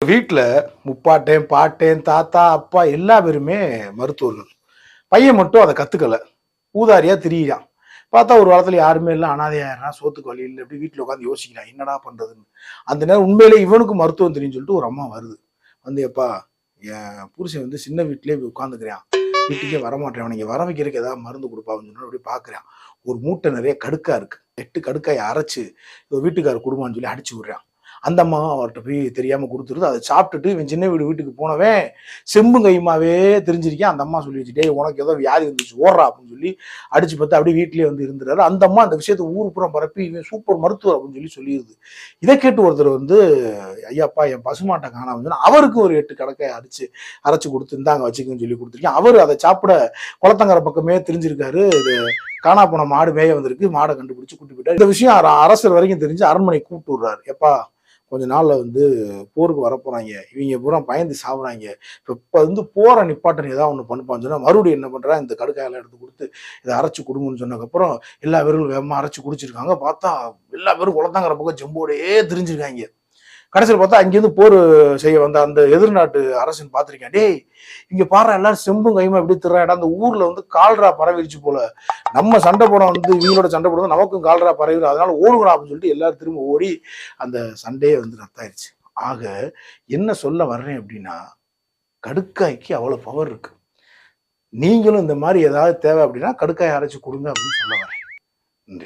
வீட்டில் முப்பாட்டேன் பாட்டேன் தாத்தா அப்பா எல்லா பேருமே மருத்துவர்கள். பையன் மட்டும் அதை கத்துக்கல. ஊதாரியா திரியான் பார்த்தா ஒரு வாரத்தில் யாருமே இல்லை. அனாதையாயிரா சோத்துக்கு வழி இல்லை. அப்படி வீட்டில் உட்காந்து யோசிக்கிறான் என்னடா பண்ணுறதுன்னு அந்த நேரம் உண்மையிலே இவனுக்கு மருத்துவம் தெரியும் சொல்லிட்டு ஒரு அம்மா வருது. வந்து எப்பா என் புருஷன் வந்து சின்ன வீட்டிலே போய் உட்காந்துக்கிறான் வீட்டுக்கே வரமாட்டேன். அவனுக்கு வர வைக்கிறதுக்கு ஏதாவது மருந்து கொடுப்பான்னு சொன்னா அப்படி பார்க்குறான் ஒரு மூட்டை நிறைய கடுக்கா இருக்குது எட்டு கடுக்காயை அரைச்சு வீட்டுக்காரர் குடும்பம்னு சொல்லி அடிச்சு விடுறான். அந்த அம்மா அவர்கிட்ட போய் தெரியாமல் கொடுத்துருது. அதை சாப்பிட்டுட்டு இவன் சின்ன வீடு வீட்டுக்கு போனவன் செம்பு கையுமாவே தெரிஞ்சிருக்கேன். அந்த அம்மா சொல்லி வச்சுட்டே உனக்கு ஏதோ வியாதி வந்துச்சு ஓடுறா அப்படின்னு சொல்லி அடிச்சு பார்த்து அப்படியே வீட்லயே வந்து இருந்துறாரு அந்த அம்மா அந்த விஷயத்தை ஊர் புறம் பரப்பி இவன் சூப்பர் மருத்துவர் அப்படின்னு சொல்லி சொல்லிடுது. இதை கேட்டு ஒருத்தர் வந்து ஐயாப்பா என் பசுமாட்டை காணாம அவருக்கு ஒரு எட்டு கடக்கை அடிச்சு அரைச்சு கொடுத்து இந்தாங்க வச்சுக்கன்னு சொல்லி கொடுத்துருக்கேன். அவர் அதை சாப்பிட குளத்தங்கரை பக்கமே தெரிஞ்சிருக்காரு. இது காணா போன மாடு மேய வந்திருக்கு. மாடை கண்டுபிடிச்சு கூட்டி போயிட்டார். இந்த விஷயம் அரசர் வரைக்கும் தெரிஞ்சு அரண்மனை கூப்பிட்டு விடுறாரு. எப்பா கொஞ்ச நாள்ல வந்து போருக்கு வரப்போறாங்க. இவங்க பூரா பயந்து சாப்பிட்றாங்க இப்போ இப்போ வந்து போற நிப்பாட்டன் ஏதாவது ஒன்று பண்ணுப்பான்னு சொன்னால் மறுபடியும் என்ன பண்ணுறா இந்த கடுக்காயெல்லாம் எடுத்து கொடுத்து இதை அரைச்சி கொடுங்கன்னு சொன்னதுக்கப்புறம் எல்லா பேரும் வேகமாக அரைச்சி குடிச்சிருக்காங்க. பார்த்தா எல்லா பேரும் குளத்தாங்கிற பக்கம் ஜெம்போடையே தெரிஞ்சிருக்காங்க. கடைசியில் பார்த்தா அங்கேருந்து போர் செய்ய வந்த அந்த எதிர்நாட்டு அரசன் பார்த்துருக்கேன். டேய் இங்கே பாரு எல்லாரும் செம்பும் கையுமா எப்படி திருறாடா அந்த ஊரில் வந்து கால்ரா பரவிடுச்சு போல. நம்ம சண்டை போட வந்து இவங்களோட சண்டை போடுறது நமக்கும் கால்ரா பரவிடும் அதனால ஓடுகிறோம் அப்படின்னு சொல்லிட்டு எல்லாரும் திரும்ப ஓடி அந்த சண்டையே வந்து ரத்தாயிருச்சு. ஆக என்ன சொல்ல வர்றேன் அப்படின்னா கடுக்காய்க்கு அவ்வளோ பவர் இருக்கு. நீங்களும் இந்த மாதிரி ஏதாவது தேவை அப்படின்னா கடுக்காய் அரைச்சி கொடுங்க அப்படின்னு சொல்ல வரேன் நன்றி.